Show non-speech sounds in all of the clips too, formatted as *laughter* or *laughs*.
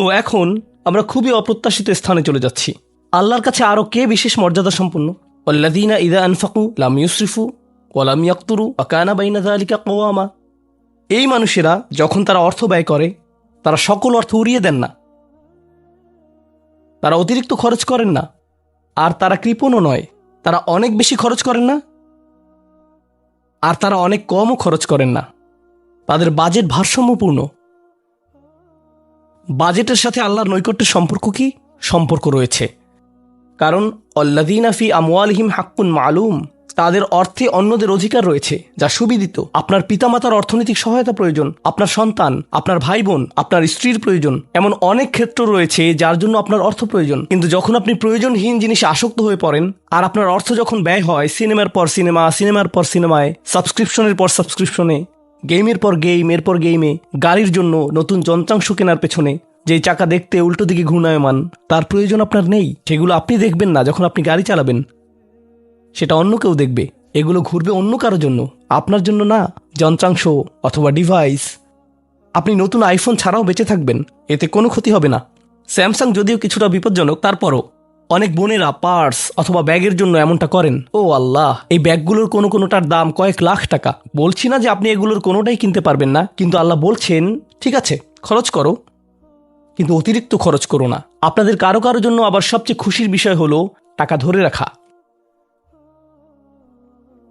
তো এখন আমরা খুবই অপ্রত্যাশিত স্থানে চলে যাচ্ছি। আল্লাহর কাছে আরও কে বিশেষ মর্যাদা সম্পন্ন? অল্লাদিনা ইদা আনফাকু লাম ইউসরিফু ওয়ালাম ইয়াক্তুরু আকানা বাইনা দালিকা কোয়ামা এই মানুষেরা যখন তারা অর্থ ব্যয় করে, তারা সকল অর্থ উড়িয়ে দেন না। তারা অতিরিক্ত খরচ করেন না। আর তারা কৃপণও নয়। তারা অনেক বেশি খরচ করেন না। আর তারা অনেক কমও খরচ করেন না। তাদের বাজেট ভারসাম্যপূর্ণ। বাজেটের সাথে আল্লাহর নৈকট্যের সম্পর্ক কি? সম্পর্ক রয়েছে। কারণ অল্লাদিনা ফি আমওয়ালহিম হাক্কুন মালুম, তাদের অর্থে অন্যদের অধিকার রয়েছে, যা সুবিদিত। আপনার পিতামাতার অর্থনৈতিক সহায়তা প্রয়োজন, আপনার সন্তান, আপনার ভাই বোন আপনার স্ত্রীর প্রয়োজন, এমন অনেক ক্ষেত্র রয়েছে যার জন্য আপনার অর্থ প্রয়োজন। কিন্তু যখন আপনি প্রয়োজনহীন জিনিসে আসক্ত হয়ে পড়েন, আর আপনার অর্থ যখন ব্যয় হয়, সিনেমার পর সিনেমা, সিনেমার পর সিনেমায়, সাবস্ক্রিপশনের পর সাবস্ক্রিপশনে গেমের পর গেম, এরপর গেমে, গাড়ির জন্য নতুন যন্ত্রাংশ কেনার পেছনে যেই চাকা দেখতে উল্টো দিকে ঘূর্ণায়মান, তার প্রয়োজন আপনার নেই, সেগুলো আপনি দেখবেন না যখন আপনি গাড়ি চালাবেন। সেটা অন্য কেউ দেখবে, এগুলো ঘুরবে অন্য কারও জন্য, আপনার জন্য না, যন্ত্রাংশ অথবা ডিভাইস আপনি নতুন আইফোন ছাড়াও বেঁচে থাকবেন, এতে কোনো ক্ষতি হবে না। স্যামসাং যদিও কিছুটা বিপজ্জনক, তারপরও। অনেক বোনেরা পার্স অথবা ব্যাগের জন্য এমনটা করেন। ও আল্লাহ, এই ব্যাগগুলোর কোনো কোনোটার দাম কয়েক লাখ টাকা। বলছি না যে আপনি এগুলোর কোনোটাই কিনতে পারবেন না, কিন্তু আল্লাহ বলছেন, ঠিক আছে, খরচ করো। কিন্তু অতিরিক্ত খরচ করো না। আপনাদের কারও কারও জন্য আবার সবচেয়ে খুশির বিষয় হলো টাকা ধরে রাখা।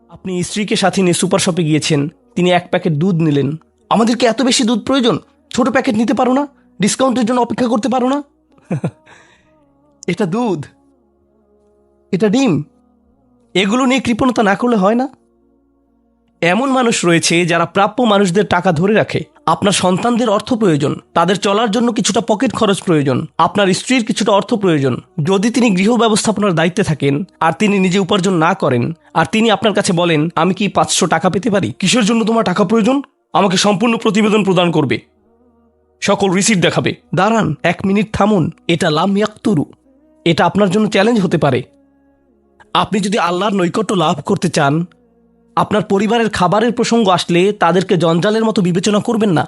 আপনি স্ত্রীকে সাথে নিয়ে সুপার শপে গিয়েছেন, তিনি এক প্যাকেট দুধ নিলেন। আমাদেরকে এত বেশি দুধ প্রয়োজন? ছোট প্যাকেট নিতে পারো না? ডিসকাউন্টের জন্য অপেক্ষা করতে পারো না? *laughs* এটা দুধ। এটা ডিম। এগুলো নিয়ে কৃপণতা না করলে হয় না? এমন মানুষ রয়েছে যারা প্রাপ্য মানুষদের টাকা ধরে রাখে। আপনার সন্তানদের অর্থ প্রয়োজন। তাদের চলার জন্য কিছুটা পকেট খরচ প্রয়োজন। আপনার স্ত্রীর কিছুটা অর্থ প্রয়োজন। যদি তিনি গৃহ ব্যবস্থাপনার দায়িত্বে থাকেন আর তিনি নিজে উপার্জন না করেন, আর তিনি আপনার কাছে বলেন, আমি কি পাঁচশো টাকা পেতে পারি? কিসের জন্য তোমার টাকা প্রয়োজন? আমাকে সম্পূর্ণ প্রতিবেদন প্রদান করবে। সকল রিসিট দেখাবে। দাঁড়ান, এক মিনিট থামুন। এটা লাম ইয়াক্তুরু। এটা আপনার জন্য চ্যালেঞ্জ হতে পারে। আপনি যদি আল্লাহর নৈকট্য লাভ করতে চান, আপনার পরিবারের খাবারের প্রসঙ্গ আসলে তাদেরকে জঞ্জালের মতো বিবেচনা করবেন না।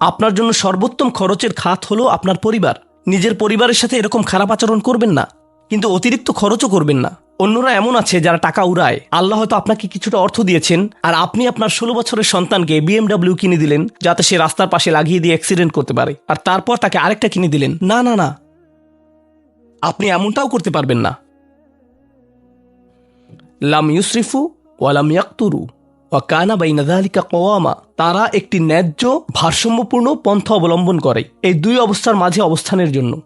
আপনার জন্য সর্বোত্তম খরচের খাত হলো আপনার পরিবার। নিজের পরিবারের সাথে এরকম খারাপ আচরণ করবেন না, কিন্তু অতিরিক্ত খরচও করবেন না। অন্যরা এমন আছে যারা টাকা উড়ায়। আল্লাহ হয়তো আপনাকে কিছুটা অর্থ দিয়েছেন, আর আপনি আপনার ষোলো বছরের সন্তানকে বিএমডাব্লিউ কিনে দিলেন, যাতে সে রাস্তার পাশে লাগিয়ে দিয়ে অ্যাক্সিডেন্ট করতে পারে। আর তারপর তাকে আরেকটা কিনে দিলেন। না না না। আপনি এমনটাও করতে পারবেন না। লাম ইউসরিফু ওয়ালাম ইয়াক্তুরু ওয়াকানা বাইনা যালিকা কোয়ামা তারা একটি ন্যায্য ভারসাম্যপূর্ণ পন্থা অবলম্বন করে। এই দুই অবস্থার মাঝে অবস্থানের জন্য।